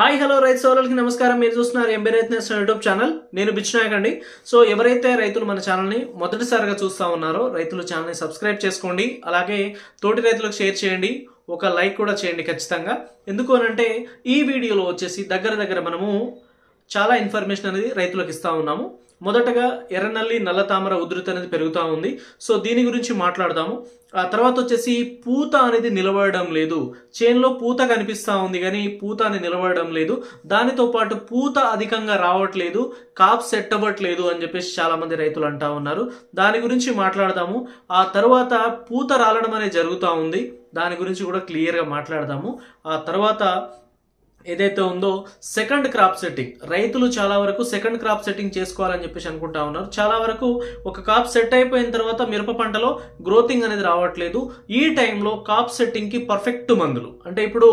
Hi hello రైతు సోదరులకి నమస్కారం. మీరు చూస్తున్నారు ఎంబీ రైతు నేషన్ యూట్యూబ్ ఛానల్. నేను బిచ్చునాయక్ అండి. సో ఎవరైతే రైతులు మన ఛానల్ని మొదటిసారిగా చూస్తూ ఉన్నారో రైతులు ఛానల్ని సబ్స్క్రైబ్ చేసుకోండి. అలాగే తోటి రైతులకు షేర్ చేయండి. ఒక లైక్ కూడా చేయండి ఖచ్చితంగా. ఎందుకు అనంటే ఈ వీడియోలో వచ్చేసి దగ్గర దగ్గర మనము చాలా ఇన్ఫర్మేషన్ అనేది రైతులకు ఇస్తూ ఉన్నాము. మొదటగా ఎర్రనల్లి నల్ల తామర ఉధృతి అనేది పెరుగుతూ ఉంది. సో దీని గురించి మాట్లాడదాము. ఆ తర్వాత వచ్చేసి పూత అనేది నిలబడడం లేదు. చేన్లో పూత కనిపిస్తూ ఉంది కానీ పూత అనేది నిలబడడం లేదు. దానితో పాటు పూత అధికంగా రావట్లేదు కాప్ సెట్ అవ్వట్లేదు అని చెప్పేసి చాలామంది రైతులు అంటా ఉన్నారు. దాని గురించి మాట్లాడదాము. ఆ తర్వాత పూత రాలడం అనేది జరుగుతూ ఉంది. దాని గురించి కూడా క్లియర్గా మాట్లాడదాము. ఆ తర్వాత ఏదైతే ఉందో సెకండ్ క్రాప్ సెట్టింగ్ రైతులు చాలా వరకు సెకండ్ క్రాప్ సెట్టింగ్ చేసుకోవాలని చెప్పేసి అనుకుంటా ఉన్నారు. చాలా వరకు ఒక కాప్ సెట్ అయిపోయిన తర్వాత మిరప పంటలో గ్రోతింగ్ అనేది రావట్లేదు. ఈ టైంలో కాప్ సెట్టింగ్కి పర్ఫెక్ట్ మందులు. అంటే ఇప్పుడు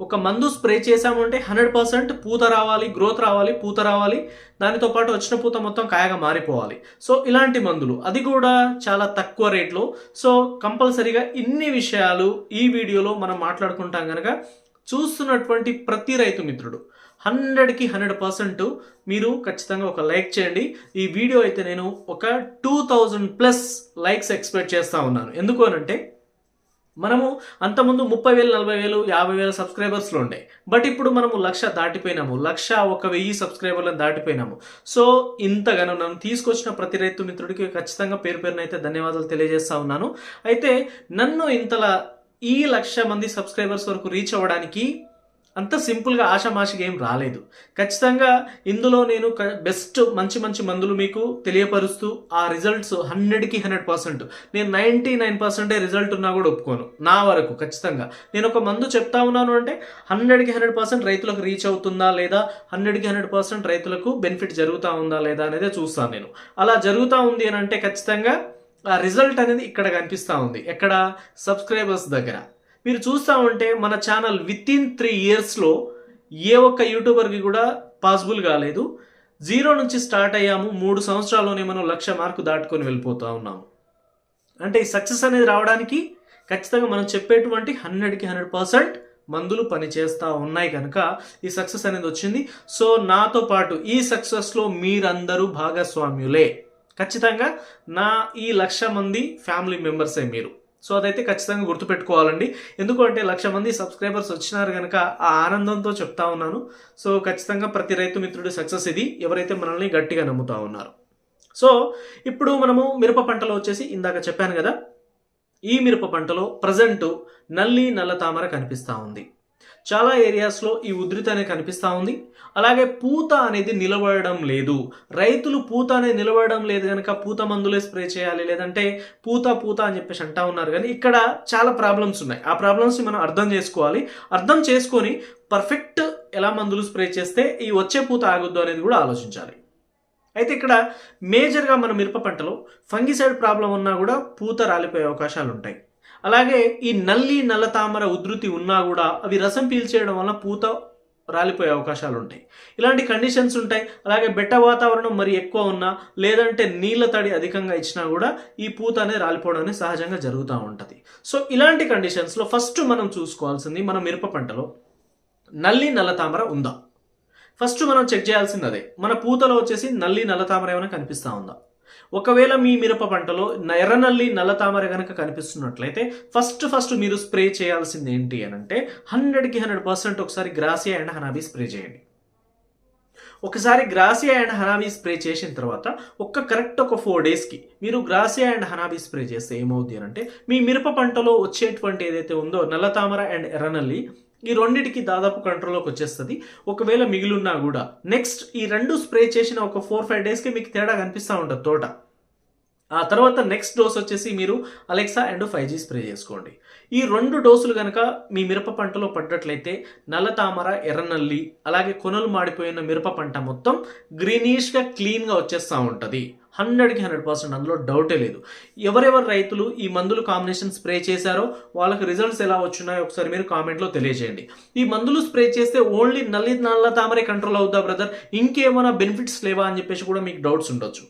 ఒక మందు స్ప్రే చేసామంటే హండ్రెడ్ పర్సెంట్ పూత రావాలి గ్రోత్ రావాలి పూత రావాలి. దానితో పాటు వచ్చిన పూత మొత్తం కాయగా మారిపోవాలి. సో ఇలాంటి మందులు. అది కూడా చాలా తక్కువ రేట్లో. సో కంపల్సరీగా ఇన్ని విషయాలు ఈ వీడియోలో మనం మాట్లాడుకుంటాం కనుక చూస్తున్నటువంటి ప్రతి రైతు మిత్రుడు హండ్రెడ్కి హండ్రెడ్ పర్సెంట్ మీరు ఖచ్చితంగా ఒక లైక్ చేయండి. ఈ వీడియో అయితే నేను ఒక two thousand plus likes expect చేస్తూ ఉన్నాను. ఎందుకు అనంటే మనము అంతకుముందు ముప్పై వేలు నలభై వేలు యాభై వేల సబ్స్క్రైబర్స్లో ఉండే. బట్ ఇప్పుడు మనము లక్ష దాటిపోయినాము. లక్ష ఒక వెయ్యి సబ్స్క్రైబర్లను దాటిపోయినాము. సో ఇంతగానో నన్ను తీసుకొచ్చిన ప్రతి రైతు మిత్రుడికి ఖచ్చితంగా పేరు పేరున అయితే ధన్యవాదాలు తెలియజేస్తా ఉన్నాను. అయితే నన్ను ఇంతలా ఈ లక్ష మంది సబ్స్క్రైబర్స్ వరకు రీచ్ అవ్వడానికి అంత సింపుల్గా ఆషామాషిగా ఏం రాలేదు. ఖచ్చితంగా ఇందులో నేను బెస్ట్ మంచి మంచి మందులు మీకు తెలియపరుస్తూ ఆ రిజల్ట్స్ హండ్రెడ్కి హండ్రెడ్ పర్సెంట్. నేను నైంటీ నైన్ పర్సెంటే రిజల్ట్ ఉన్నా కూడా ఒప్పుకోను. నా వరకు ఖచ్చితంగా. నేను ఒక మందు చెప్తా ఉన్నాను అంటే హండ్రెడ్కి హండ్రెడ్ పర్సెంట్ రైతులకు రీచ్ అవుతుందా లేదా హండ్రెడ్కి హండ్రెడ్ పర్సెంట్ రైతులకు బెనిఫిట్ జరుగుతూ ఉందా లేదా అనేది చూస్తాను నేను. అలా జరుగుతూ ఉంది అని అంటే ఖచ్చితంగా ఆ రిజల్ట్ అనేది ఇక్కడ కనిపిస్తూ ఉంది. ఎక్కడ? సబ్స్క్రైబర్స్ దగ్గర. మీరు చూస్తూ ఉంటే మన ఛానల్ విత్ ఇన్ త్రీ ఇయర్స్లో ఏ ఒక్క యూట్యూబర్కి కూడా పాసిబుల్ కాలేదు. జీరో నుంచి స్టార్ట్ అయ్యాము. మూడు సంవత్సరాల్లోనే మనం లక్ష మార్కు దాటుకొని వెళ్ళిపోతూ ఉన్నాము అంటే ఈ సక్సెస్ అనేది రావడానికి ఖచ్చితంగా మనం చెప్పేటువంటి హండ్రెడ్కి హండ్రెడ్ పర్సెంట్ మందులు పనిచేస్తూ ఉన్నాయి కనుక ఈ సక్సెస్ అనేది వచ్చింది. సో నాతో పాటు ఈ సక్సెస్లో మీరందరూ భాగస్వామ్యులే. ఖచ్చితంగా నా ఈ లక్ష మంది ఫ్యామిలీ మెంబర్సే మీరు. సో అదైతే ఖచ్చితంగా గుర్తుపెట్టుకోవాలండి. ఎందుకంటే లక్ష మంది సబ్స్క్రైబర్స్ వచ్చినారు కనుక ఆ ఆనందంతో చెప్తా ఉన్నాను. సో ఖచ్చితంగా ప్రతి రైతు మిత్రుడి సక్సెస్ ఇది. ఎవరైతే మనల్ని గట్టిగా నమ్ముతా ఉన్నారు. సో ఇప్పుడు మనము మిరప పంటలో వచ్చేసి ఇందాక చెప్పాను కదా. ఈ మిరప పంటలో ప్రజెంట్ నల్లి నల్ల తామర కనిపిస్తూ ఉంది. చాలా ఏరియాస్లో ఈ ఉధృతి అనేది కనిపిస్తూ ఉంది. అలాగే పూత అనేది నిలబడడం లేదు. రైతులు పూత అనేది నిలబడడం లేదు కనుక పూత మందులే స్ప్రే చేయాలి. లేదంటే పూత పూత అని చెప్పేసి అంటా ఉన్నారు. కానీ ఇక్కడ చాలా ప్రాబ్లమ్స్ ఉన్నాయి. ఆ ప్రాబ్లమ్స్ని మనం అర్థం చేసుకోవాలి. అర్థం చేసుకొని పర్ఫెక్ట్ ఎలా మందులు స్ప్రే చేస్తే ఈ వచ్చే పూత ఆగొద్దు అనేది కూడా ఆలోచించాలి. అయితే ఇక్కడ మేజర్గా మన మిరప పంటలో ఫంగిసైడ్ ప్రాబ్లం ఉన్నా కూడా పూత రాలిపోయే అవకాశాలు ఉంటాయి అలాగే ఈ నల్లి నల్ల తామర ఉధృతి ఉన్నా కూడా అవి రసం పీల్చేయడం వల్ల పూత రాలిపోయే అవకాశాలు ఉంటాయి. ఇలాంటి కండిషన్స్ ఉంటాయి. అలాగే బెట్ట వాతావరణం మరి ఎక్కువ ఉన్నా లేదంటే నీళ్ళ తడి అధికంగా ఇచ్చినా కూడా ఈ పూత అనేది రాలిపోవడం అనేది సహజంగా జరుగుతూ ఉంటుంది. సో ఇలాంటి కండిషన్స్లో ఫస్ట్ మనం చూసుకోవాల్సింది మన మిరప పంటలో నల్లి నల్ల తామర ఉందా? ఫస్ట్ మనం చెక్ చేయాల్సింది అదే. మన పూతలో వచ్చేసి నల్లి నల్ల తామర ఏమైనా కనిపిస్తూ ఉందా? ఒకవేళ మీ మిరప పంటలో ఎర్రనల్లి నల్ల తామర కనుక కనిపిస్తున్నట్లయితే ఫస్ట్ ఫస్ట్ మీరు స్ప్రే చేయాల్సింది ఏంటి అని అంటే హండ్రెడ్కి హండ్రెడ్ పర్సెంట్ ఒకసారి గ్రాసియా అండ్ హనాబీ స్ప్రే చేయండి. ఒకసారి గ్రాసియా అండ్ హనాబీ స్ప్రే చేసిన తర్వాత ఒక్క కరెక్ట్ ఒక ఫోర్ డేస్కి మీరు గ్రాసియా అండ్ హనాబీ స్ప్రే చేస్తే ఏమవుతుంది అని అంటే మీ మిరప పంటలో వచ్చేటువంటి ఏదైతే ఉందో నల్ల తామర అండ్ ఎర్రనల్లి ఈ రెండింటికి దాదాపు కంట్రోల్లోకి వచ్చేస్తుంది. ఒకవేళ మిగిలిన్నా కూడా నెక్స్ట్ ఈ రెండు స్ప్రే చేసిన ఒక ఫోర్ ఫైవ్ డేస్కి మీకు తేడా కనిపిస్తూ ఉంటుంది తోట. ఆ తర్వాత నెక్స్ట్ డోస్ వచ్చేసి మీరు Alexa and five G spray చేసుకోండి. ఈ రెండు డోసులు కనుక మీ మిరప పంటలో పడ్డట్లయితే నల్ల తామర ఎర్రనల్లి అలాగే కొనలు మాడిపోయిన మిరప పంట మొత్తం గ్రీనిష్గా క్లీన్గా వచ్చేస్తూ ఉంటుంది. హండ్రెడ్కి హండ్రెడ్ పర్సెంట్ అందులో డౌటే లేదు. ఎవరెవరు రైతులు ఈ మందులు కాంబినేషన్ స్ప్రే చేశారో వాళ్ళకి రిజల్ట్స్ ఎలా వచ్చినాయో ఒకసారి మీరు కామెంట్లో తెలియజేయండి. ఈ మందులు స్ప్రే చేస్తే ఓన్లీ నల్లి నల్ల తామరే కంట్రోల్ అవుద్దా బ్రదర్ ఇంకేమైనా బెనిఫిట్స్ లేవా అని చెప్పేసి కూడా మీకు డౌట్స్ ఉండొచ్చు.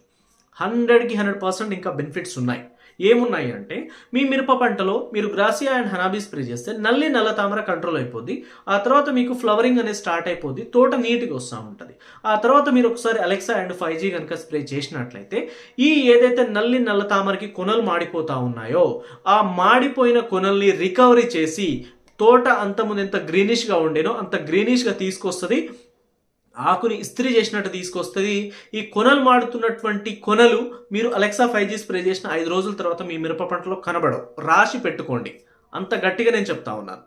హండ్రెడ్కి హండ్రెడ్ పర్సెంట్ ఇంకా బెనిఫిట్స్ ఉన్నాయి. ఏమున్నాయి అంటే మీ మిరప పంటలో మీరు గ్రాసియా అండ్ హనాబీ స్ప్రే చేస్తే నల్లి నల్ల తామర కంట్రోల్ అయిపోద్ది. ఆ తర్వాత మీకు ఫ్లవరింగ్ అనేది స్టార్ట్ అయిపోద్ది. తోట నీట్గా వస్తూ ఉంటుంది. ఆ తర్వాత మీరు ఒకసారి అలెక్సా అండ్ ఫైవ్ జీ కనుక స్ప్రే చేసినట్లయితే ఈ ఏదైతే నల్లి నల్ల తామరకి కొనలు మాడిపోతూ ఉన్నాయో ఆ మాడిపోయిన కొనల్ని రికవరీ చేసి తోట అంత ముందు ఎంత గ్రీనిష్గా ఉండేనో అంత గ్రీనిష్గా తీసుకొస్తుంది. ఆకుని ఇస్త్రీ చేసినట్టు తీసుకొస్తుంది. ఈ కొనలు మాడుతున్నటువంటి కొనలు మీరు అలెక్సా ఫైవ్ జీ స్ప్రే చేసిన ఐదు రోజుల తర్వాత మీ మిరప పంటలో కనబడవు. రాసి పెట్టుకోండి. అంత గట్టిగా నేను చెప్తా ఉన్నాను.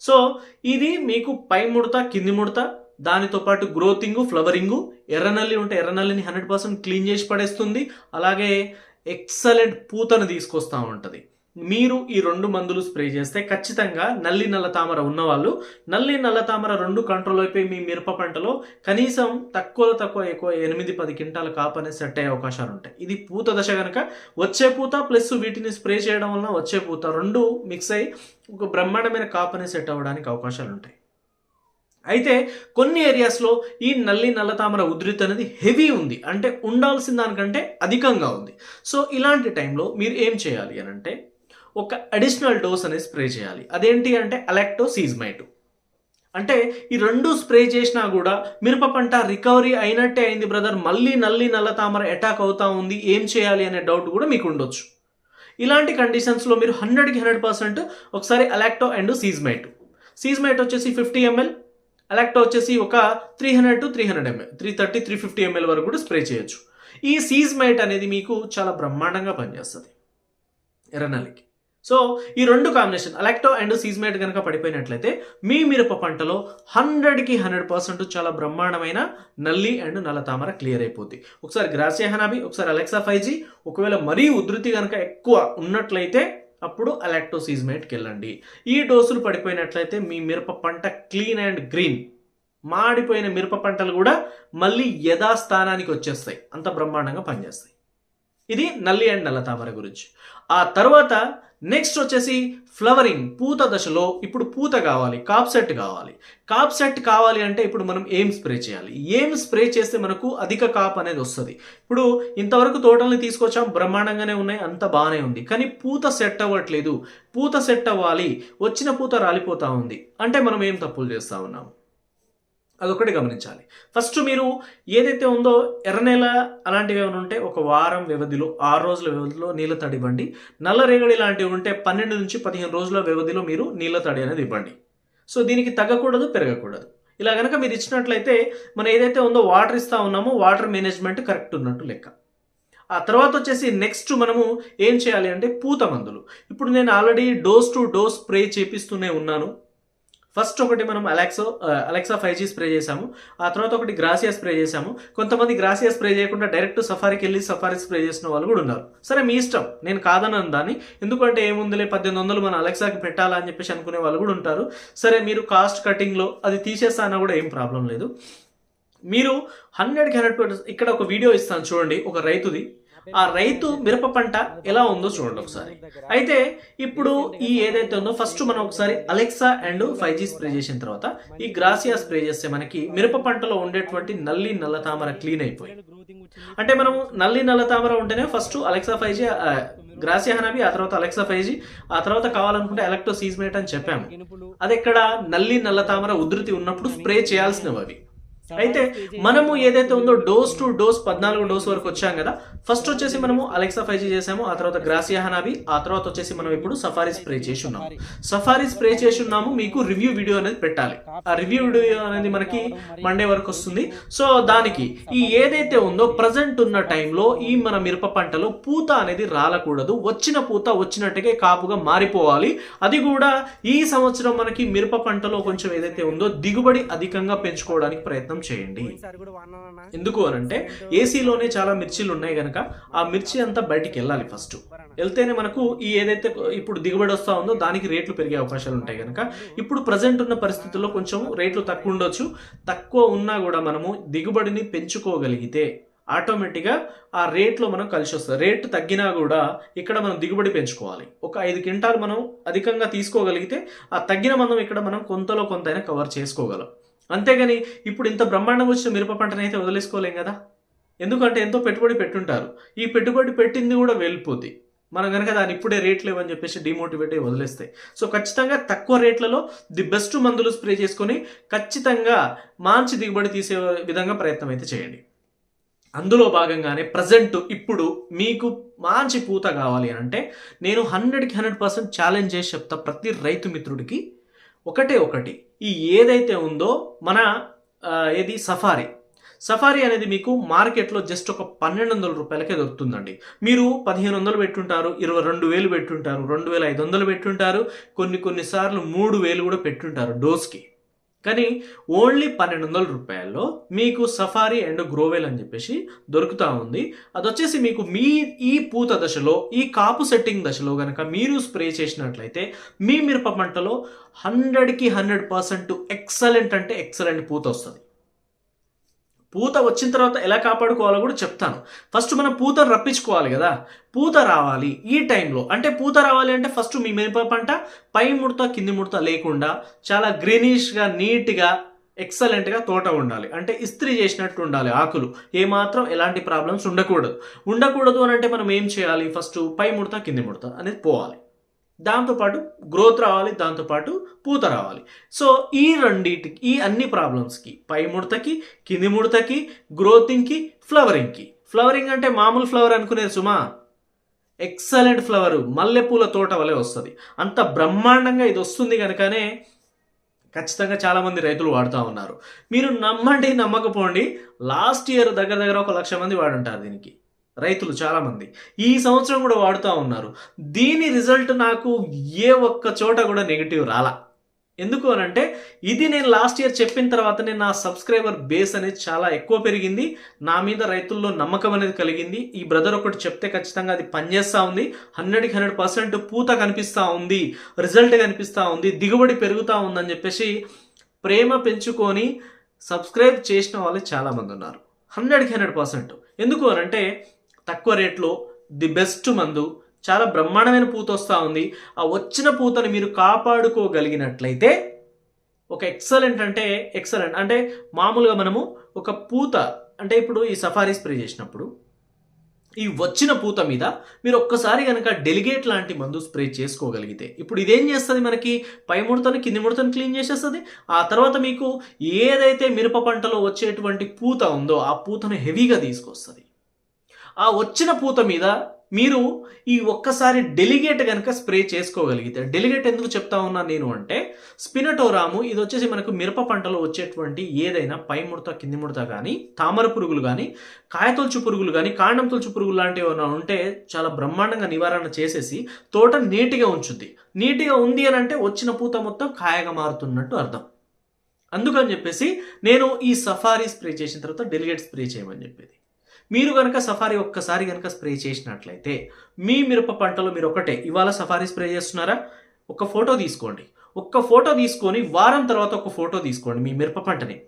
సో ఇది మీకు పై ముడత కింది ముడత దానితో పాటు గ్రోతింగ్ ఫ్లవరింగు ఎర్రనల్లి ఉంటే ఎర్రనల్లిని హండ్రెడ్ పర్సెంట్ క్లీన్ చేసి పడేస్తుంది. అలాగే ఎక్సలెంట్ పూతను తీసుకొస్తూ ఉంటుంది. మీరు ఈ రెండు మందులు స్ప్రే చేస్తే ఖచ్చితంగా నల్లి నల్ల తామర ఉన్నవాళ్ళు నల్లి నల్ల తామర రెండు కంట్రోల్ అయిపోయి మీ మిరప పంటలో కనీసం తక్కువలో తక్కువ ఎక్కువ ఎనిమిది పది క్వింటాల కాపు అనేది సెట్ అయ్యే అవకాశాలు ఉంటాయి. ఇది పూత దశ కనుక వచ్చే పూత ప్లస్ వీటిని స్ప్రే చేయడం వలన వచ్చే పూత రెండు మిక్స్ అయ్యి ఒక బ్రహ్మాండమైన కాపు అనేది సెట్ అవ్వడానికి అవకాశాలు ఉంటాయి. అయితే కొన్ని ఏరియాస్లో ఈ నల్లి నల్ల తామర ఉధృతి అనేది హెవీ ఉంది. అంటే ఉండాల్సిన దానికంటే అధికంగా ఉంది. సో ఇలాంటి టైంలో మీరు ఏం చేయాలి అని అంటే ఒక అడిషనల్ డోస్ అనేది స్ప్రే చేయాలి. అదేంటి అంటే అలెక్టో సీజ్మైట్ అంటే ఈ రెండు స్ప్రే చేసినా కూడా మిరప పంట రికవరీ అయినట్టే అయింది బ్రదర్ మళ్ళీ నల్లి నల్ల తామర అటాక్ అవుతా ఉంది. ఏం చేయాలి అనే డౌట్ కూడా మీకు ఉండొచ్చు. ఇలాంటి కండిషన్స్లో మీరు హండ్రెడ్కి హండ్రెడ్ పర్సెంట్ ఒకసారి అలెక్టో అండ్ సీజ్మైట్ సీజ్మైట్ వచ్చేసి ఫిఫ్టీ ఎంఎల్ అలెక్టో వచ్చేసి ఒక three hundred to three hundred ML three thirty three fifty ML వరకు కూడా స్ప్రే చేయొచ్చు. ఈ సీజ్మైట్ అనేది మీకు చాలా బ్రహ్మాండంగా పనిచేస్తుంది. ఎర్రనల్లికి సో ఈ రెండు కాంబినేషన్ అలెక్టో అండ్ సీజ్మేట్ కనుక పడిపోయినట్లయితే మీ మిరప పంటలో హండ్రెడ్కి హండ్రెడ్ పర్సెంట్ చాలా బ్రహ్మాండమైన నల్లి అండ్ నల్ల తామర క్లియర్ అయిపోద్ది. ఒకసారి గ్రాసియా హనాబి ఒకసారి అలెక్సా ఫైవ్ జీ ఒకవేళ మరీ ఉధృతి కనుక ఎక్కువ ఉన్నట్లయితే అప్పుడు అలెక్టో సీజ్మైట్కి వెళ్ళండి ఈ డోసులు పడిపోయినట్లయితే మీ మిరప పంట క్లీన్ అండ్ గ్రీన్ మాడిపోయిన మిరప పంటలు కూడా మళ్ళీ యథాస్థానానికి వచ్చేస్తాయి. అంత బ్రహ్మాండంగా పనిచేస్తాయి. ఇది నల్లి అండ్ నల్ల తామర గురించి. ఆ తర్వాత నెక్స్ట్ వచ్చేసి ఫ్లవరింగ్ పూత దశలో ఇప్పుడు పూత కావాలి కాప్ సెట్ కావాలి. కాప్ సెట్ కావాలి అంటే ఇప్పుడు మనం ఏం స్ప్రే చేయాలి? ఏం స్ప్రే చేస్తే మనకు అధిక కాప్ అనేది వస్తుంది? ఇప్పుడు ఇంతవరకు తోటల్ని తీసుకొచ్చాం బ్రహ్మాండంగానే ఉన్నాయి అంత బాగానే ఉంది. కానీ పూత సెట్ అవ్వట్లేదు. పూత సెట్ అవ్వాలి వచ్చిన పూత రాలిపోతా ఉంది. అంటే మనం ఏం తప్పులు చేస్తా ఉన్నాం అదొకటి గమనించాలి. ఫస్ట్ మీరు ఏదైతే ఉందో ఎర్రనేల అలాంటివి ఏమైనా ఉంటే ఒక వారం వ్యవధిలో ఆరు రోజుల వ్యవధిలో నీళ్ళ తడి ఇవ్వండి నల్ల రేగడి లాంటివి ఉంటే పన్నెండు నుంచి పదిహేను రోజుల వ్యవధిలో మీరు నీళ్ళ తడి అనేది ఇవ్వండి. సో దీనికి తగ్గకూడదు పెరగకూడదు. ఇలా కనుక మీరు ఇచ్చినట్లయితే మనం ఏదైతే ఉందో వాటర్ ఇస్తూ ఉన్నామో వాటర్ మేనేజ్మెంట్ కరెక్ట్ ఉన్నట్టు లెక్క. ఆ తర్వాత వచ్చేసి నెక్స్ట్ మనము ఏం చేయాలి అంటే పూత మందులు. ఇప్పుడు నేను already dose two dose spray చేపిస్తూనే ఉన్నాను. ఫస్ట్ ఒకటి మనం అలెక్సో అలెక్సా ఫైవ్ జీ స్ప్రే చేసాము ఆ తర్వాత ఒకటి గ్రాసియా స్ప్రే చేసాము కొంతమంది గ్రాసియా స్ప్రే చేయకుండా డైరెక్ట్ సఫారీకి వెళ్ళి సఫారీ స్ప్రే చేసిన వాళ్ళు కూడా ఉన్నారు. సరే మీ ఇష్టం. నేను కాదనను దాన్ని. ఎందుకంటే ఏముందిలే పద్దెనిమిది వందలు మన అలెక్సాకి పెట్టాలా అని చెప్పేసి అనుకునే వాళ్ళు కూడా ఉంటారు. సరే మీరు కాస్ట్ కటింగ్లో అది తీసేస్తా అన్నా కూడా ఏం ప్రాబ్లం లేదు. మీరు హండ్రెడ్కి హండ్రెడ్ ఇక్కడ ఒక వీడియో ఇస్తాను చూడండి. ఒక రైతుది. ఆ రైతు మిరప పంట ఎలా ఉందో చూడండి ఒకసారి. అయితే ఇప్పుడు ఈ ఏదైతే ఉందో ఫస్ట్ మనం ఒకసారి Alexa and five G spray చేసిన తర్వాత ఈ గ్రాసియా స్ప్రే చేస్తే మనకి మిరప పంటలో ఉండేటువంటి నల్లి నల్ల తామర క్లీన్ అయిపోయి. అంటే మనం నల్లి నల్ల తామర ఉంటేనే first Alexa five G Gracia Hanabi ఆ తర్వాత అలెక్సా ఫైవ్ జీ ఆ తర్వాత కావాలనుకుంటే ఎలక్ట్రో సీజ్మేట్ అని చెప్పాము. అది ఇక్కడ నల్లి నల్ల తామర ఉధృతి ఉన్నప్పుడు స్ప్రే చేయాల్సినవి అవి. అయితే మనము ఏదైతే ఉందో డోస్ టు డోస్ పద్నాలుగు డోస్ వరకు వచ్చాం కదా ఫస్ట్ వచ్చేసి మనము అలెక్సా ఫైవ్ జీ చేసాము ఆ తర్వాత గ్రాసియా హనాబి ఆ తర్వాత వచ్చేసి మనం ఇప్పుడు సఫారీ స్ప్రే చేసి ఉన్నాము. సఫారీ స్ప్రే చేసి ఉన్నాము మీకు రివ్యూ వీడియో అనేది పెట్టాలి. ఆ రివ్యూ వీడియో అనేది మనకి మండే వరకు వస్తుంది. సో దానికి ఈ ఏదైతే ఉందో ప్రజెంట్ ఉన్న టైంలో ఈ మన మిరప పంటలో పూత అనేది రాలకూడదు. వచ్చిన పూత వచ్చినట్టుగా కాపుగా మారిపోవాలి. అది కూడా ఈ సంవత్సరం మనకి మిరప పంటలో కొంచెం ఏదైతే ఉందో దిగుబడి అధికంగా పెంచుకోవడానికి ప్రయత్నం చేయండి. ఎందుకు అనంటే ఏసీలోనే చాలా మిర్చిలు ఉన్నాయి కనుక ఆ మిర్చి అంతా బయటికి వెళ్ళాలి ఫస్ట్ వెళ్తేనే మనకు ఈ ఏదైతే ఇప్పుడు దిగుబడి వస్తా ఉందో దానికి రేట్లు పెరిగే అవకాశాలు ఉంటాయి కనుక. ఇప్పుడు ప్రజెంట్ ఉన్న పరిస్థితుల్లో కొంచెం రేట్లు తక్కువ ఉండొచ్చు. తక్కువ ఉన్నా కూడా మనము దిగుబడిని పెంచుకోగలిగితే ఆటోమేటిక్గా ఆ రేట్లో మనం కలిసి వస్తుంది రేట్ తగ్గినా కూడా ఇక్కడ మనం దిగుబడి పెంచుకోవాలి. ఒక ఐదు క్వింటాలు మనం అధికంగా తీసుకోగలిగితే ఆ తగ్గిన మనం ఇక్కడ మనం కొంతలో కొంతైనా కవర్ చేసుకోగలం. అంతేగాని ఇప్పుడు ఇంత బ్రహ్మాండంగా వచ్చిన మిరప పంటను అయితే వదిలేసుకోలేం కదా? ఎందుకంటే ఎంతో పెట్టుబడి పెట్టుంటారు. ఈ పెట్టుబడి పెట్టింది కూడా వెళ్ళిపోద్ది. మనం కనుక దాని ఇప్పుడే రేట్ లేవని చెప్పేసి డిమోటివేట్ అయ్యి వదిలేస్తాయి సో ఖచ్చితంగా తక్కువ రేట్లలో ది బెస్ట్ మందులు స్ప్రే చేసుకొని ఖచ్చితంగా మంచి దిగుబడి తీసే విధంగా ప్రయత్నం అయితే చేయండి. అందులో భాగంగానే ప్రజెంట్ ఇప్పుడు మీకు మంచి పూత కావాలి అని అంటే నేను హండ్రెడ్కి హండ్రెడ్ పర్సెంట్ ఛాలెంజ్ చేసి చెప్తా ప్రతి రైతు మిత్రుడికి ఒకటే ఒకటి. ఈ ఏదైతే ఉందో మన ఏది? సఫారీ. సఫారీ అనేది మీకు మార్కెట్లో జస్ట్ ఒక పన్నెండు వందల రూపాయలకే దొరుకుతుందండి. మీరు పదిహేను వందలు పెట్టుంటారు ఇరవై రెండు వేలు పెట్టుంటారు రెండు వేల ఐదు వందలు పెట్టుంటారు కొన్ని కొన్నిసార్లు మూడు వేలు కూడా పెట్టుంటారు డోస్కి. కానీ ఓన్లీ పన్నెండు వందల రూపాయల్లో మీకు సఫారీ అండ్ గ్రోవెల్ అని చెప్పేసి దొరుకుతూ ఉంది. అది వచ్చేసి మీకు మీ ఈ పూత దశలో ఈ కాపు సెట్టింగ్ దశలో కనుక మీరు స్ప్రే చేసినట్లయితే మీ మిరప పంటలో హండ్రెడ్కి హండ్రెడ్ పర్సెంట్ ఎక్సలెంట్ అంటే ఎక్సలెంట్ పూత వస్తుంది. పూత వచ్చిన తర్వాత ఎలా కాపాడుకోవాలో కూడా చెప్తాను. ఫస్ట్ మనం పూతను రప్పించుకోవాలి కదా. పూత రావాలి ఈ టైంలో. అంటే పూత రావాలి అంటే ఫస్ట్ మీ మిరప పంట పై ముడత కింది ముడత లేకుండా చాలా గ్రీనిష్గా నీట్గా ఎక్సలెంట్గా తోట ఉండాలి. అంటే ఇస్త్రీ చేసినట్టు ఉండాలి ఆకులు. ఏమాత్రం ఎలాంటి ప్రాబ్లమ్స్ ఉండకూడదు. ఉండకూడదు అని అంటే మనం ఏం చేయాలి? ఫస్ట్ పై ముడత కింది ముడత అనేది పోవాలి. దాంతోపాటు గ్రోత్ రావాలి దాంతోపాటు పూత రావాలి. సో ఈ రెండింటికి ఈ అన్ని ప్రాబ్లమ్స్కి పై ముడతకి కింది ముడతకి గ్రోతింగ్కి ఫ్లవరింగ్కి ఫ్లవరింగ్ అంటే మామూలు ఫ్లవర్ అనుకునేది సుమా? ఎక్సలెంట్ ఫ్లవర్ మల్లెపూల తోట వలె వస్తుంది. అంత బ్రహ్మాండంగా ఇది వస్తుంది కనుకనే ఖచ్చితంగా చాలామంది రైతులు వాడుతూ ఉన్నారు. మీరు నమ్మండి నమ్మకపోండి లాస్ట్ ఇయర్ దగ్గర దగ్గర ఒక లక్ష మంది వాడుంటారు దీనికి. రైతులు చాలామంది. ఈ సంవత్సరం కూడా వాడుతూ ఉన్నారు. దీని రిజల్ట్ నాకు ఏ ఒక్క చోట కూడా నెగిటివ్ రాలా. ఎందుకు అని అంటే ఇది నేను లాస్ట్ ఇయర్ చెప్పిన తర్వాతనే నా సబ్స్క్రైబర్ బేస్ అనేది చాలా ఎక్కువ పెరిగింది. నా మీద రైతుల్లో నమ్మకం అనేది కలిగింది. ఈ బ్రదర్ ఒకటి చెప్తే ఖచ్చితంగా అది పనిచేస్తూ ఉంది. హండ్రెడ్కి హండ్రెడ్ పర్సెంట్ పూత కనిపిస్తూ ఉంది. రిజల్ట్ కనిపిస్తూ ఉంది. దిగుబడి పెరుగుతూ ఉందని చెప్పేసి ప్రేమ పెంచుకొని సబ్స్క్రైబ్ చేసిన వాళ్ళు చాలామంది ఉన్నారు. హండ్రెడ్కి హండ్రెడ్ పర్సెంట్. ఎందుకు అని అంటే తక్కువ రేట్లో ది బెస్ట్ మందు. చాలా బ్రహ్మాండమైన పూత వస్తూ ఉంది. ఆ వచ్చిన పూతను మీరు కాపాడుకోగలిగినట్లయితే ఒక ఎక్సలెంట్ అంటే ఎక్సలెంట్. అంటే మామూలుగా మనము ఒక పూత అంటే ఇప్పుడు ఈ సఫారీ స్ప్రే చేసినప్పుడు ఈ వచ్చిన పూత మీద మీరు ఒక్కసారి కనుక డెలిగేట్ లాంటి మందు స్ప్రే చేసుకోగలిగితే ఇప్పుడు ఇదేం చేస్తుంది మనకి? పై ముడతను కింది ముడతను క్లీన్ చేసేస్తుంది. ఆ తర్వాత మీకు ఏదైతే మిరప పంటలో వచ్చేటువంటి పూత ఉందో ఆ పూతను హెవీగా తీసుకొస్తుంది. ఆ వచ్చిన పూత మీద మీరు ఈ ఒక్కసారి డెలిగేట్ కనుక స్ప్రే చేసుకోగలిగితే డెలిగేట్ ఎందుకు చెప్తా ఉన్నా నేను అంటే స్పినటోరాము ఇది వచ్చేసి మనకు మిరప పంటలో వచ్చేటువంటి ఏదైనా పై ముడత కింది ముడత కానీ తామర పురుగులు కానీ కాయతొలుచు పురుగులు కానీ కాండం తొలుచు పురుగులు లాంటివి ఏమైనా ఉంటే చాలా బ్రహ్మాండంగా నివారణ చేసేసి తోట నీట్గా ఉంచుద్ది. నీట్గా ఉంది అని అంటే వచ్చిన పూత మొత్తం కాయగా మారుతున్నట్టు అర్థం. అందుకని చెప్పేసి నేను ఈ సఫారీ స్ప్రే చేసిన తర్వాత డెలిగేట్ స్ప్రే చేయమని చెప్పేది. మీరు కనుక సఫారీ ఒక్కసారి కనుక స్ప్రే చేసినట్లయితే మీ మిరప పంటలో మీరు ఒకటే. ఇవాళ సఫారీ స్ప్రే చేస్తున్నారా? ఒక ఫోటో తీసుకోండి. ఒక్క ఫోటో తీసుకొని వారం తర్వాత ఒక ఫోటో తీసుకోండి మీ మిరప పంటని.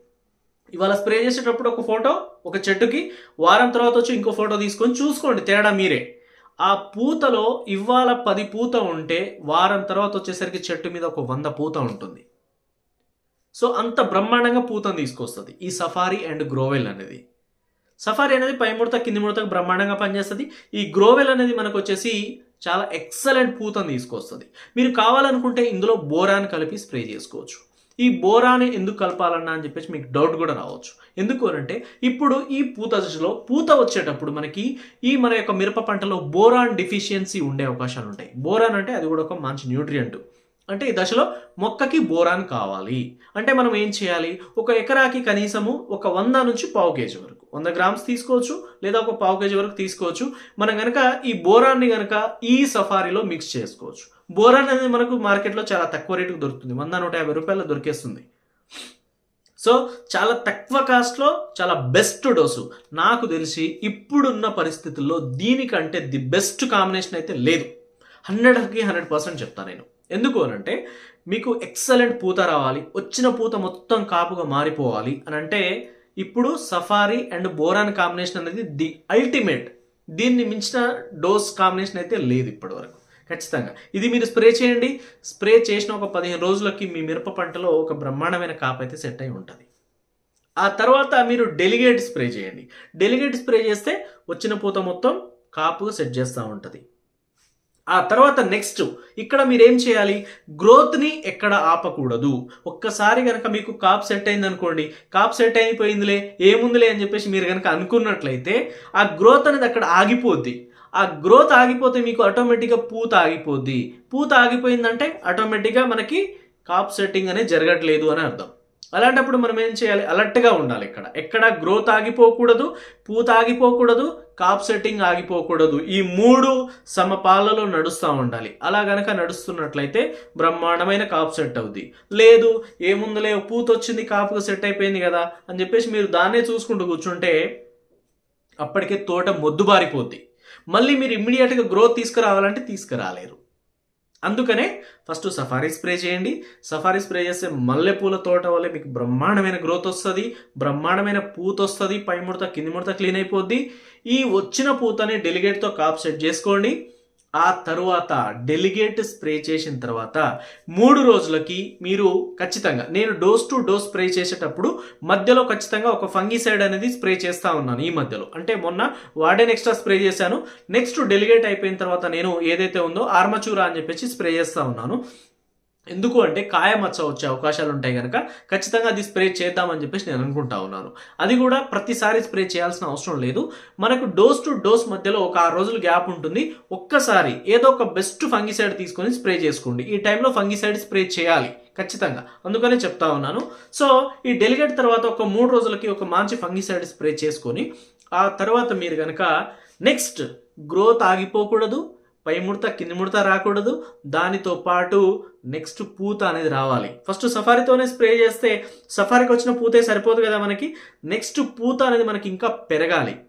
ఇవాళ స్ప్రే చేసేటప్పుడు ఒక ఫోటో ఒక చెట్టుకి వారం తర్వాత వచ్చి ఇంకో ఫోటో తీసుకొని చూసుకోండి. తేడా మీరే. ఆ పూతలో ఇవాళ పది పూత ఉంటే వారం తర్వాత వచ్చేసరికి చెట్టు మీద ఒక వంద పూత ఉంటుంది. సో అంత బ్రహ్మాండంగా పూతను తీసుకొస్తుంది ఈ సఫారీ అండ్ గ్రోవెల్ అనేది. సఫారీ అనేది పై ముడత కింది ముడతకు బ్రహ్మాండంగా పనిచేస్తుంది. ఈ గ్రోవెల్ అనేది మనకు వచ్చేసి చాలా ఎక్సలెంట్ పూతను తీసుకొస్తుంది. మీరు కావాలనుకుంటే ఇందులో బోరాన్ కలిపి స్ప్రే చేసుకోవచ్చు. ఈ బోరాని ఎందుకు కలపాలన్నా అని చెప్పేసి మీకు డౌట్ కూడా రావచ్చు. ఎందుకు అంటే ఇప్పుడు ఈ పూత దశలో పూత వచ్చేటప్పుడు మనకి ఈ మన యొక్క మిరప పంటలో బోరాన్ డిఫిషియన్సీ ఉండే అవకాశాలు ఉంటాయి. బోరాన్ అంటే అది కూడా ఒక మంచి న్యూట్రియంట్. అంటే ఈ దశలో మొక్కకి బోరాన్ కావాలి. అంటే మనం ఏం చేయాలి? ఒక ఎకరాకి కనీసము ఒక వంద నుంచి పావు కేజీ వరకు. వంద గ్రామ్స్ తీసుకోవచ్చు లేదా ఒక పావు కేజీ వరకు తీసుకోవచ్చు. మనం కనుక ఈ బోరాన్ని కనుక ఈ సఫారీలో మిక్స్ చేసుకోవచ్చు. బోరాన్ అనేది మనకు మార్కెట్లో చాలా తక్కువ రేటుకు దొరుకుతుంది. వంద నూట యాభై రూపాయలు దొరికేస్తుంది. సో చాలా తక్కువ కాస్ట్లో చాలా బెస్ట్ డోసు నాకు తెలిసి ఇప్పుడున్న పరిస్థితుల్లో దీనికంటే ది బెస్ట్ కాంబినేషన్ అయితే లేదు. హండ్రెడ్కి హండ్రెడ్ పర్సెంట్ చెప్తాను నేను. ఎందుకు అనంటే మీకు ఎక్సలెంట్ పూత రావాలి. వచ్చిన పూత మొత్తం కాపుగా మారిపోవాలి అని అంటే ఇప్పుడు సఫారీ అండ్ బోరాన్ కాంబినేషన్ అనేది ది అల్టిమేట్ దీన్ని మించిన డోస్ కాంబినేషన్ అయితే లేదు ఇప్పటి వరకు ఖచ్చితంగా. ఇది మీరు స్ప్రే చేయండి. స్ప్రే చేసిన ఒక పదిహేను రోజులకి మీ మిరప పంటలో ఒక బ్రహ్మాండమైన కాపు అయితే సెట్ అయి ఉంటుంది. ఆ తర్వాత మీరు డెలిగేట్ స్ప్రే చేయండి. డెలిగేట్ స్ప్రే చేస్తే వచ్చిన పూత మొత్తం కాపుగా సెట్ చేస్తూ ఉంటుంది. ఆ తర్వాత నెక్స్ట్ ఇక్కడ మీరు ఏం చేయాలి గ్రోత్ని ఎక్కడ ఆపకూడదు. ఒక్కసారి కనుక మీకు కాప్ సెట్ అయింది అనుకోండి కాప్ సెట్ అయిపోయిందిలే ఏముందిలే అని చెప్పేసి మీరు కనుక అనుకున్నట్లయితే ఆ గ్రోత్ అనేది అక్కడ ఆగిపోద్ది. ఆ గ్రోత్ ఆగిపోతే మీకు ఆటోమేటిక్గా పూత ఆగిపోద్ది. పూత ఆగిపోయిందంటే ఆటోమేటిక్గా మనకి కాప్ సెట్టింగ్ అనేది జరగట్లేదు అని అర్థం. అలాంటప్పుడు మనం ఏం చేయాలి? అలర్ట్గా ఉండాలి ఇక్కడ. ఎక్కడ గ్రోత్ ఆగిపోకూడదు పూత ఆగిపోకూడదు కాప్ సెట్టింగ్ ఆగిపోకూడదు. ఈ మూడు సమపాలలో నడుస్తూ ఉండాలి. అలా గనక నడుస్తున్నట్లయితే బ్రహ్మాండమైన కాప్ సెట్ అవుద్ది. లేదు ఏముందలే పూత వచ్చింది కాపుగా సెట్ అయిపోయింది కదా అని చెప్పేసి మీరు దాన్నే చూసుకుంటూ కూర్చుంటే అప్పటికే తోట మొద్దుబారిపోద్ది. మళ్ళీ మీరు ఇమ్మీడియట్గా గ్రోత్ తీసుకురావాలంటే తీసుకురాలేరు. అందుకనే ఫస్ట్ సఫారీ స్ప్రే చేయండి. సఫారీ స్ప్రే చేస్తే మల్లెపూల తోట వల్ల మీకు బ్రహ్మాండమైన గ్రోత్ వస్తుంది. బ్రహ్మాండమైన పూత వస్తుంది. పై ముడత కింది ముడత క్లీన్ అయిపోద్ది. ఈ వచ్చిన పూతని డెలిగేట్తో కాప్ సెట్ చేసుకోండి. ఆ తరువాత డెలిగేట్ స్ప్రే చేసిన తర్వాత మూడు రోజులకి మీరు ఖచ్చితంగా నేను డోస్ టు డోస్ స్ప్రే చేసేటప్పుడు మధ్యలో ఖచ్చితంగా ఒక ఫంగిసైడ్ అనేది స్ప్రే చేస్తూ ఉన్నాను ఈ మధ్యలో. అంటే మొన్న వాడేన్ ఎక్స్ట్రా స్ప్రే చేశాను నెక్స్ట్ డెలిగేట్ అయిపోయిన తర్వాత నేను ఏదైతే ఉందో ఆర్మచూరా అని చెప్పేసి స్ప్రే చేస్తూ ఉన్నాను. ఎందుకు అంటే కాయమచ్చ వచ్చే అవకాశాలు ఉంటాయి కనుక ఖచ్చితంగా అది స్ప్రే చేద్దామని చెప్పేసి నేను అనుకుంటా ఉన్నాను. అది కూడా ప్రతిసారి స్ప్రే చేయాల్సిన అవసరం లేదు. మనకు డోస్ టు డోస్ మధ్యలో ఒక ఆరు రోజులు గ్యాప్ ఉంటుంది. ఒక్కసారి ఏదో ఒక బెస్ట్ ఫంగిసైడ్ తీసుకొని స్ప్రే చేసుకోండి. ఈ టైంలో ఫంగిసైడ్ స్ప్రే చేయాలి. ఖచ్చితంగా. అందుకనే చెప్తా ఉన్నాను. సో ఈ డెలిగేట్ తర్వాత ఒక మూడు రోజులకి ఒక మంచి ఫంగిసైడ్ స్ప్రే చేసుకొని ఆ తర్వాత మీరు కనుక నెక్స్ట్ గ్రోత్ ఆగిపోకూడదు. పై ముడత కింది ముడత రాకూడదు. దానితో పాటు నెక్స్ట్ పూత అనేది రావాలి. ఫస్ట్ సఫారీతోనే స్ప్రే చేస్తే సఫారీకి వచ్చిన పూతే సరిపోదు కదా మనకి. నెక్స్ట్ పూత అనేది మనకి ఇంకా పెరగాలి.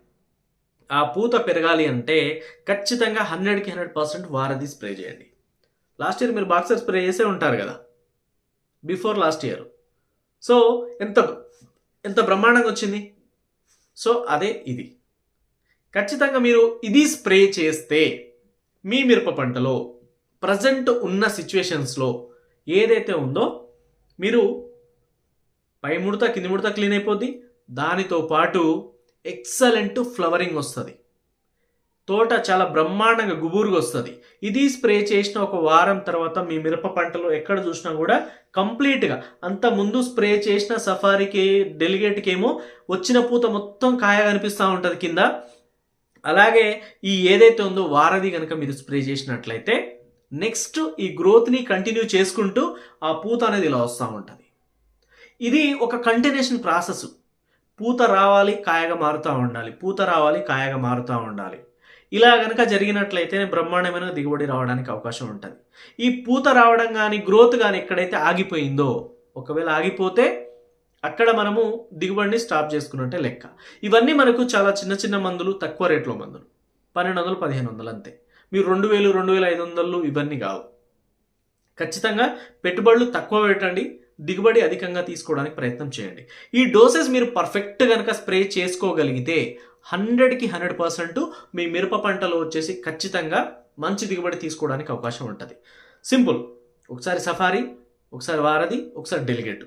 ఆ పూత పెరగాలి అంటే ఖచ్చితంగా హండ్రెడ్కి హండ్రెడ్ పర్సెంట్ వారధి స్ప్రే చేయండి. లాస్ట్ ఇయర్ మీరు బాక్సర్ స్ప్రే చేసే ఉంటారు కదా. బిఫోర్ లాస్ట్ ఇయర్ సో ఎంత ఎంత బ్రహ్మాండంగా వచ్చింది? సో అదే ఇది. ఖచ్చితంగా మీరు ఇది స్ప్రే చేస్తే మీ మిరప పంటలో ప్రజెంట్ ఉన్న సిచ్యువేషన్స్లో ఏదైతే ఉందో మీరు పై ముడత కింది ముడత క్లీన్ అయిపోద్ది. దానితో పాటు ఎక్సలెంట్ ఫ్లవరింగ్ వస్తుంది. తోట చాలా బ్రహ్మాండంగా గుబురుగా వస్తుంది. ఇది స్ప్రే చేసిన ఒక వారం తర్వాత మీ మిరప పంటలో ఎక్కడ చూసినా కూడా కంప్లీట్గా అంత ముందు స్ప్రే చేసిన సఫారీకి డెలిగేట్కి ఏమో వచ్చిన పూత మొత్తం కాయ కనిపిస్తూ ఉంటుంది కింద. అలాగే ఈ ఏదైతే ఉందో వారధి కనుక మీరు స్ప్రే చేసినట్లయితే నెక్స్ట్ ఈ గ్రోత్ని కంటిన్యూ చేసుకుంటూ ఆ పూత అనేది ఇలా వస్తూ ఉంటుంది. ఇది ఒక కంటిన్యూషన్ ప్రాసెస్. పూత రావాలి కాయగా మారుతూ ఉండాలి. పూత రావాలి కాయగా మారుతూ ఉండాలి. ఇలా కనుక జరిగినట్లయితే బ్రహ్మాండమైన దిగుబడి రావడానికి అవకాశం ఉంటుంది. ఈ పూత రావడం కానీ గ్రోత్ కానీ ఎక్కడైతే ఆగిపోయిందో ఒకవేళ ఆగిపోతే అక్కడ మనము దిగుబడిని స్టాప్ చేసుకున్నట్టే లెక్క. ఇవన్నీ మనకు చాలా చిన్న చిన్న మందులు తక్కువ రేట్లో మందులు. పన్నెండు వందలు పదిహేను వందలు అంతే. మీరు రెండు వేలు రెండు వేల ఐదు వందలు ఇవన్నీ కావు. ఖచ్చితంగా పెట్టుబడులు తక్కువ పెట్టండి దిగుబడి అధికంగా తీసుకోవడానికి ప్రయత్నం చేయండి. ఈ డోసెస్ మీరు పర్ఫెక్ట్ కనుక స్ప్రే చేసుకోగలిగితే హండ్రెడ్కి హండ్రెడ్ పర్సెంట్ మీ మిరప పంటలో వచ్చేసి ఖచ్చితంగా మంచి దిగుబడి తీసుకోవడానికి అవకాశం ఉంటుంది. సింపుల్. ఒకసారి సఫారీ ఒకసారి వారధి ఒకసారి డెలిగేట్.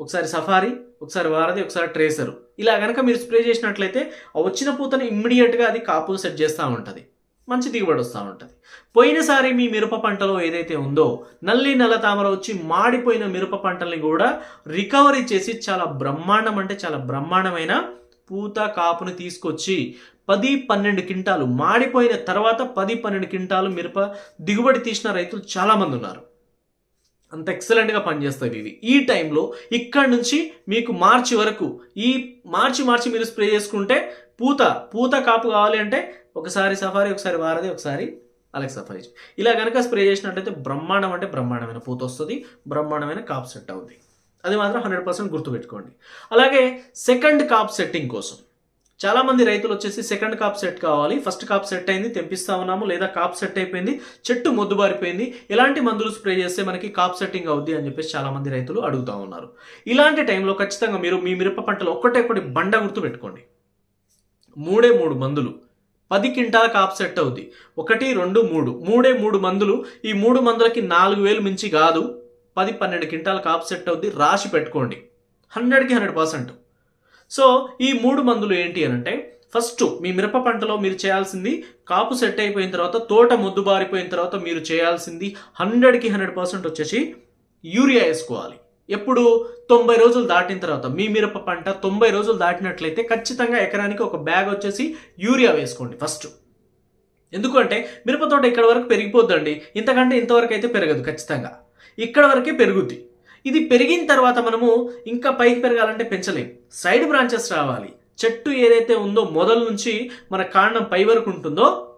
ఒకసారి సఫారీ ఒకసారి వారధి ఒకసారి ట్రేసర్. ఇలా కనుక మీరు స్ప్రే చేసినట్లయితే వచ్చిన పూతను ఇమ్మీడియట్గా అది కాపు సెట్ చేస్తూ ఉంటుంది. మంచి దిగుబడి వస్తూ ఉంటుంది. పోయినసారి మీ మిరప పంటలో ఏదైతే ఉందో నల్లి నల్ల తామర వచ్చి మాడిపోయిన మిరప పంటల్ని కూడా రికవరీ చేసి చాలా బ్రహ్మాండం అంటే చాలా బ్రహ్మాండమైన పూత కాపుని తీసుకొచ్చి పది పన్నెండు క్వింటాలు మాడిపోయిన తర్వాత పది పన్నెండు క్వింటాలు మిరప దిగుబడి తీసిన రైతులు చాలామంది ఉన్నారు. అంత ఎక్సలెంట్గా పనిచేస్తుంది ఇది. ఈ టైంలో ఇక్కడ నుంచి మీకు మార్చి వరకు ఈ మార్చి మార్చి మీరు స్ప్రే చేసుకుంటే పూత పూత కాపు కావాలి అంటే ఒకసారి సఫారీ ఒకసారి వారది ఒకసారి అలాగే సఫారీ ఇలా కనుక స్ప్రే చేసినట్లయితే బ్రహ్మాండం అంటే బ్రహ్మాండమైన పూత వస్తుంది బ్రహ్మాండమైన కాప్ సెట్ అవుతుంది అది మాత్రం హండ్రెడ్ పర్సెంట్ గుర్తుపెట్టుకోండి. అలాగే సెకండ్ కాప్ సెట్టింగ్ కోసం చాలామంది రైతులు వచ్చేసి సెకండ్ కాప్ సెట్ కావాలి. ఫస్ట్ కాప్ సెట్ అయింది తెంపిస్తా ఉన్నాము. లేదా కాప్ సెట్ అయిపోయింది చెట్టు మొద్దుబారిపోయింది. ఎలాంటి మందులు స్ప్రే చేస్తే మనకి కాప్ సెట్టింగ్ అవుద్ది అని చెప్పేసి చాలామంది రైతులు అడుగుతూ ఉన్నారు. ఇలాంటి టైంలో ఖచ్చితంగా మీరు మీ మిరప పంటలో ఒక్కటే ఒకటి బండ గుర్తు పెట్టుకోండి. మూడే మూడు మందులు. పది క్వింటాల కాప్ సెట్ అవుద్ది. ఒకటి రెండు మూడు. మూడే మూడు మందులు. ఈ మూడు మందులకి నాలుగు వేలు మించి కాదు. పది పన్నెండు క్వింటాల కాప్ సెట్ అవుద్ది. రాసి పెట్టుకోండి. హండ్రెడ్కి హండ్రెడ్ పర్సెంట్. సో ఈ మూడు మందులు ఏంటి అని అంటే ఫస్ట్ మీ మిరప పంటలో మీరు చేయాల్సింది కాపు సెట్ అయిపోయిన తర్వాత తోట మొద్దు బారిపోయిన తర్వాత మీరు చేయాల్సింది హండ్రెడ్కి హండ్రెడ్ పర్సెంట్ వచ్చేసి యూరియా వేసుకోవాలి. ఎప్పుడు? తొంభై రోజులు దాటిన తర్వాత మీ మిరప పంట తొంభై రోజులు దాటినట్లయితే ఖచ్చితంగా ఎకరానికి ఒక బ్యాగ్ వచ్చేసి యూరియా వేసుకోండి ఫస్ట్. ఎందుకంటే మిరప తోట ఇక్కడ వరకు పెరిగిపోద్దండి. ఇంతకంటే ఇంతవరకు అయితే పెరగదు ఖచ్చితంగా. ఇక్కడ వరకే పెరుగుద్ది. ఇది పెరిగిన తర్వాత మనము ఇంకా పైకి పెరగాలంటే పెంచలేం. సైడ్ బ్రాంచెస్ రావాలి. చెట్టు ఏదైతే ఉందో మొదల నుంచి మన కాండం పై వరకు ఉంటుందో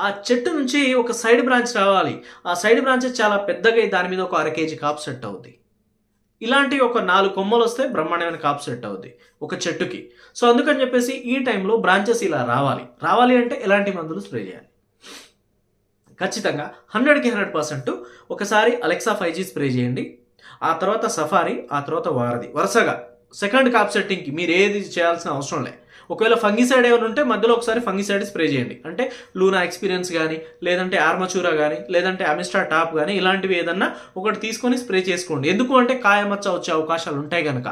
ఆ చెట్టు నుంచి ఒక సైడ్ బ్రాంచ్ రావాలి. ఆ సైడ్ బ్రాంచెస్ చాలా పెద్దగా దాని మీద ఒక అర కేజీ కాపు సెట్ అవుద్ది ఇలాంటి ఒక నాలుగు కొమ్మలు వస్తే బ్రహ్మాండమైన కాపు సెట్ అవుద్ది ఒక చెట్టుకి. సో అందుకని చెప్పేసి ఈ టైంలో బ్రాంచెస్ ఇలా రావాలి. రావాలి అంటే ఎలాంటి మందులు స్ప్రే చేయాలి? ఖచ్చితంగా హండ్రెడ్కి హండ్రెడ్ పర్సెంట్ ఒకసారి అలెక్సా ఫైవ్ జీ స్ప్రే చేయండి. ఆ తర్వాత సఫారీ ఆ తర్వాత వారధి. వరుసగా. సెకండ్ కాప్ సెట్టింగ్కి మీరు ఏది చేయాల్సిన అవసరం లే. ఒకవేళ ఫంగిసైడ్ ఏమైనా ఉంటే మధ్యలో ఒకసారి ఫంగిసైడ్ స్ప్రే చేయండి. అంటే లూనా ఎక్స్పీరియన్స్ కానీ లేదంటే ఆర్మచూరా కానీ లేదంటే అమిస్టా టాప్ కానీ ఇలాంటివి ఏదన్నా ఒకటి తీసుకొని స్ప్రే చేసుకోండి. ఎందుకు అంటే కాయమచ్చ వచ్చే అవకాశాలు ఉంటాయి కనుక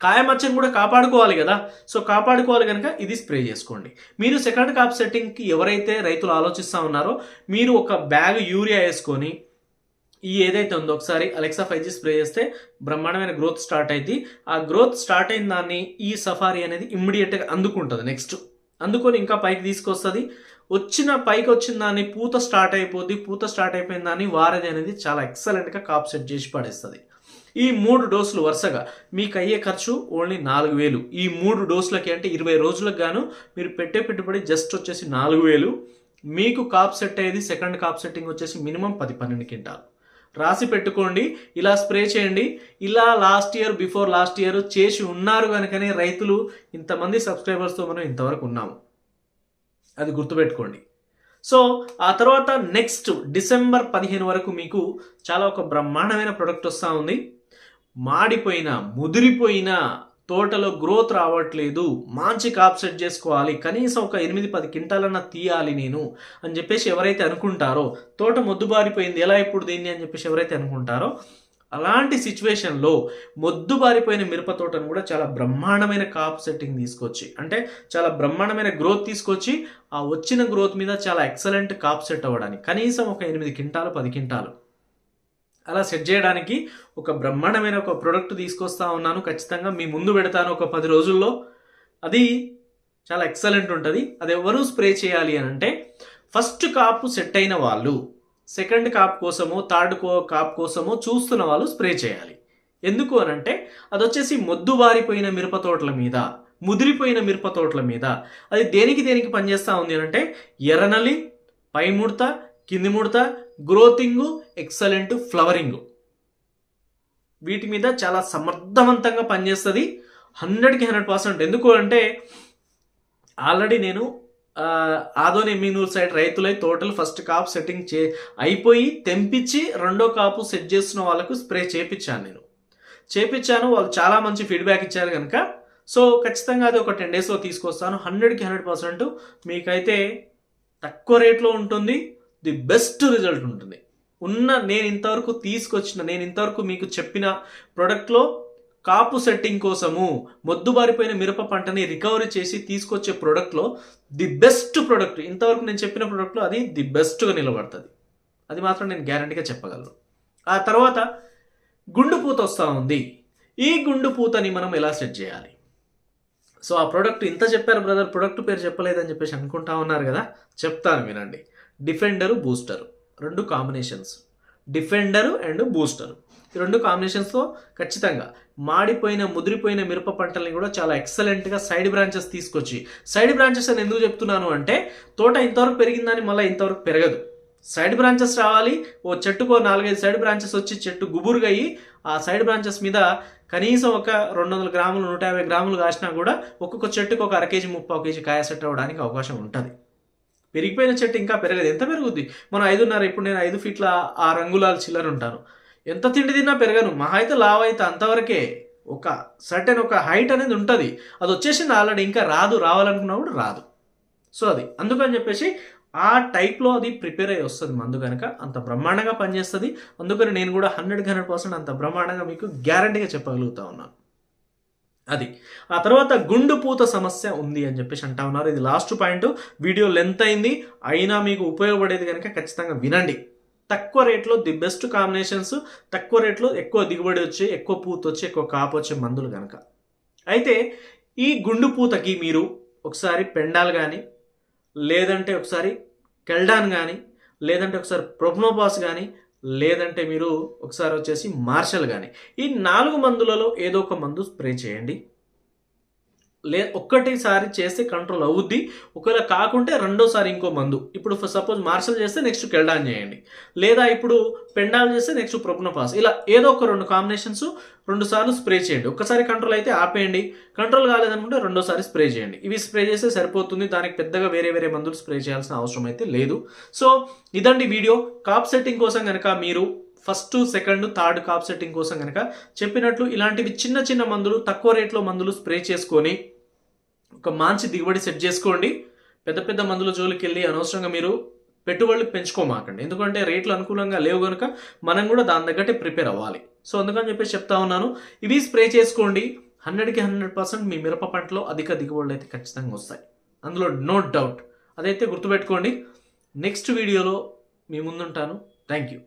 కాయమచ్చను కూడా కాపాడుకోవాలి కదా. సో కాపాడుకోవాలి కనుక ఇది స్ప్రే చేసుకోండి. మీరు సెకండ్ కాప్ సెట్టింగ్కి ఎవరైతే రైతులు ఆలోచిస్తూ ఉన్నారో మీరు ఒక బ్యాగ్ యూరియా వేసుకొని ఈ ఏదైతే ఉందో ఒకసారి అలెక్సా ఫైవ్ జీ స్ప్రే చేస్తే బ్రహ్మాండమైన గ్రోత్ స్టార్ట్ అయింది ఆ గ్రోత్ స్టార్ట్ అయిన దాన్ని ఈ సఫారీ అనేది ఇమ్మీడియట్గా అందుకుంటుంది నెక్స్ట్ అందుకొని ఇంకా పైకి తీసుకొస్తుంది. వచ్చిన పైకి వచ్చిన దాన్ని పూత స్టార్ట్ అయిపోద్ది. పూత స్టార్ట్ అయిపోయిన దాన్ని వారది అనేది చాలా ఎక్సలెంట్గా కాప్ సెట్ చేసి పడేస్తుంది. ఈ మూడు డోసులు వరుసగా మీకు అయ్యే ఖర్చు ఓన్లీ నాలుగు వేలు. ఈ మూడు డోసులకి అంటే ఇరవై రోజులకు గాను మీరు పెట్టే పెట్టుబడి జస్ట్ వచ్చేసి నాలుగు వేలు. మీకు కాప్ సెట్ అయ్యేది సెకండ్ కాప్ సెట్టింగ్ వచ్చేసి మినిమం పది పన్నెండు కింటాలు రాసి పెట్టుకోండి ఇలా స్ప్రే చేయండి. ఇలా last year before last year చేసి ఉన్నారు కనుకనే రైతులు ఇంతమంది సబ్స్క్రైబర్స్తో మనం ఇంతవరకు ఉన్నాము. అది గుర్తుపెట్టుకోండి. సో ఆ తర్వాత నెక్స్ట్ డిసెంబర్ పదిహేను వరకు మీకు చాలా ఒక బ్రహ్మాండమైన ప్రొడక్ట్ వస్తూ ఉంది. మాడిపోయిన ముదిరిపోయిన తోటలో గ్రోత్ రావట్లేదు మంచి కాప్ సెట్ చేసుకోవాలి కనీసం ఒక ఎనిమిది పది క్వింటాలన్నా తీయాలి నేను అని చెప్పేసి ఎవరైతే అనుకుంటారో తోట మొద్దుబారిపోయింది ఎలా ఇప్పుడు దీన్ని అని చెప్పేసి ఎవరైతే అనుకుంటారో అలాంటి సిచ్యువేషన్లో మొద్దుబారిపోయిన మిరప తోటను కూడా చాలా బ్రహ్మాండమైన కాప్ సెట్టింగ్ తీసుకొచ్చి అంటే చాలా బ్రహ్మాండమైన గ్రోత్ తీసుకొచ్చి ఆ వచ్చిన గ్రోత్ మీద చాలా ఎక్సలెంట్ కాప్ సెట్ అవ్వడానికి కనీసం ఒక ఎనిమిది క్వింటాలు పది క్వింటాలు అలా సెట్ చేయడానికి ఒక బ్రహ్మాండమైన ఒక ప్రోడక్ట్ తీసుకొస్తా ఉన్నాను. ఖచ్చితంగా మీ ముందు పెడతాను ఒక పది రోజుల్లో. అది చాలా ఎక్సలెంట్ ఉంటుంది. అది ఎవరు స్ప్రే చేయాలి అని అంటే ఫస్ట్ కాపు సెట్ అయిన వాళ్ళు సెకండ్ కాప్ కోసము థర్డ్ కో కాప్ కోసము చూస్తున్న వాళ్ళు స్ప్రే చేయాలి. ఎందుకు అని అంటే అది వచ్చేసి మొద్దు బారిపోయిన మిరప తోటల మీద ముదిరిపోయిన మిరప తోటల మీద అది దేనికి దేనికి పనిచేస్తూ ఉంది అని అంటే ఎర్రనలి పై ముడత కింది ముడత గ్రోతింగ్ ఎక్సలెంట్ ఫ్లవరింగ్. వీటి మీద చాలా సమర్థవంతంగా పనిచేస్తుంది. హండ్రెడ్కి హండ్రెడ్ పర్సెంట్. ఎందుకు అంటే ఆల్రెడీ నేను ఆదోని ఎమ్మినూరు సైడ్ రైతులై టోటల్ ఫస్ట్ కాపు సెట్టింగ్ చే అయిపోయి తెంపించి రెండో కాపు సెట్ చేస్తున్న వాళ్ళకు స్ప్రే చేపించాను నేను. చేపించాను వాళ్ళు చాలా మంచి ఫీడ్బ్యాక్ ఇచ్చారు కనుక. సో ఖచ్చితంగా అది ఒక టెన్ డేస్లో తీసుకొస్తాను. హండ్రెడ్కి హండ్రెడ్ పర్సెంట్. మీకైతే తక్కువ రేట్లో ఉంటుంది. ది బెస్ట్ రిజల్ట్ ఉంటుంది. ఉన్న నేను ఇంతవరకు తీసుకొచ్చిన నేను ఇంతవరకు మీకు చెప్పిన ప్రోడక్ట్లో కాపు సెట్టింగ్ కోసము మొద్దుబారిపోయిన మిరప పంటని రికవరీ చేసి తీసుకొచ్చే ప్రోడక్ట్లో ది బెస్ట్ ప్రోడక్ట్ ఇంతవరకు నేను చెప్పిన ప్రోడక్ట్లో అది ది బెస్ట్గా నిలబడుతుంది. అది మాత్రం నేను గ్యారంటీగా చెప్పగలను. ఆ తర్వాత గుండుపూత వస్తూ ఉంది. ఈ గుండు పూతని మనం ఎలా సెట్ చేయాలి? సో ఆ ప్రోడక్ట్ ఇంత చెప్పారు బ్రదర్ ప్రోడక్ట్ పేరు చెప్పలేదని చెప్పేసి అనుకుంటా ఉన్నారు కదా? చెప్తాను వినండి. Defender booster. రెండు కాంబినేషన్స్. Defender and booster. ఈ రెండు కాంబినేషన్స్తో ఖచ్చితంగా మాడిపోయిన ముదిరిపోయిన మిరప పంటల్ని కూడా చాలా ఎక్సలెంట్గా సైడ్ బ్రాంచెస్ తీసుకొచ్చి సైడ్ బ్రాంచెస్ అని ఎందుకు చెప్తున్నాను అంటే తోట ఇంతవరకు పెరిగిందని మళ్ళీ ఇంతవరకు పెరగదు. సైడ్ బ్రాంచెస్ రావాలి ఓ చెట్టుకో నాలుగైదు సైడ్ బ్రాంచెస్ వచ్చి చెట్టు గుబురుగా అయ్యి ఆ సైడ్ బ్రాంచెస్ మీద కనీసం ఒక రెండు వందల గ్రాములు నూట యాభై గ్రాములు కాసినా కూడా ఒక్కొక్క చెట్టుకు ఒక అర కేజీ ముప్పై కేజీ కాయ సెట్ అవ్వడానికి అవకాశం ఉంటుంది. పెరిగిపోయిన చెట్టు ఇంకా పెరగదు ఎంత పెరుగుద్ది? మనం ఐదున్నర ఇప్పుడు నేను ఐదు ఫీట్ల ఆ రంగులాల చిల్లర ఉంటాను. ఎంత తిండి తిన్నా పెరగను. మహా అయితే లావ్ అయితే అంతవరకే ఒక సర్టెన్ ఒక హైట్ అనేది ఉంటుంది. అది వచ్చేసింది ఆల్రెడీ. ఇంకా రాదు. రావాలనుకున్నప్పుడు రాదు. సో అది. అందుకని చెప్పేసి ఆ టైప్లో అది ప్రిపేర్ అయ్యి వస్తుంది మందు కనుక అంత బ్రహ్మాండంగా పనిచేస్తుంది. అందుకని నేను కూడా హండ్రెడ్ హండ్రెడ్ పర్సెంట్ అంత బ్రహ్మాండంగా మీకు గ్యారంటీగా చెప్పగలుగుతా ఉన్నాను. అది. ఆ తర్వాత గుండు పూత సమస్య ఉంది అని చెప్పేసి అంటా ఉన్నారు. ఇది లాస్ట్ పాయింట్ వీడియో లెంత్ అయింది. అయినా మీకు ఉపయోగపడేది కనుక ఖచ్చితంగా వినండి. తక్కువ రేట్లో ది బెస్ట్ కాంబినేషన్స్ తక్కువ రేట్లో ఎక్కువ దిగుబడి వచ్చి ఎక్కువ పూత వచ్చి ఎక్కువ కాపు వచ్చే మందులు కనుక అయితే ఈ గుండు పూతకి మీరు ఒకసారి పెండాల్ కానీ లేదంటే ఒకసారి కెల్డాన్ కానీ లేదంటే ఒకసారి ప్రొప్నోపాస్ కానీ లేదంటే మీరు ఒకసారి వచ్చేసి మార్షల్ కానీ ఈ నాలుగు మందులలో ఏదో ఒక మందు స్ప్రే చేయండి. లే ఒక్కటిసారి చేస్తే కంట్రోల్ అవుద్ది. ఒకవేళ కాకుంటే రెండోసారి ఇంకో మందు. ఇప్పుడు సపోజ్ మార్షల్ చేస్తే నెక్స్ట్ కెల్డాన్ చేయండి. లేదా ఇప్పుడు పెండాల్ చేస్తే నెక్స్ట్ ప్రొప్నోపాస్. ఇలా ఏదో ఒక రెండు కాంబినేషన్స్ రెండు సార్లు స్ప్రే చేయండి. ఒక్కసారి కంట్రోల్ అయితే ఆపేయండి. కంట్రోల్ కాలేదనుకుంటే రెండోసారి స్ప్రే చేయండి. ఇవి స్ప్రే చేస్తే సరిపోతుంది. దానికి పెద్దగా వేరే వేరే మందులు స్ప్రే చేయాల్సిన అవసరం అయితే లేదు. సో ఇదండి వీడియో. కాప్ సెట్టింగ్ కోసం కనుక మీరు ఫస్ట్ సెకండ్ థర్డ్ కాప్ సెట్టింగ్ కోసం కనుక చెప్పినట్లు ఇలాంటివి చిన్న చిన్న మందులు తక్కువ రేట్లో మందులు స్ప్రే చేసుకొని ఒక మంచి దిగుబడి సెట్ చేసుకోండి. పెద్ద పెద్ద మందుల జోలికి వెళ్ళి అనవసరంగా మీరు పెట్టుబడులు పెంచుకోమాకండి. ఎందుకంటే రేట్లు అనుకూలంగా లేవు కనుక మనం కూడా దాని తగ్గట్టే ప్రిపేర్ అవ్వాలి. సో అందుకని చెప్పేసి చెప్తా ఉన్నాను. ఇవి స్ప్రే చేసుకోండి. హండ్రెడ్కి హండ్రెడ్ పర్సెంట్ మీ మిరప పంటలో అధిక దిగుబడులు అయితే ఖచ్చితంగా వస్తాయి. అందులో నో డౌట్. అదైతే గుర్తుపెట్టుకోండి. నెక్స్ట్ వీడియోలో మీ ముందుంటాను. Thank you.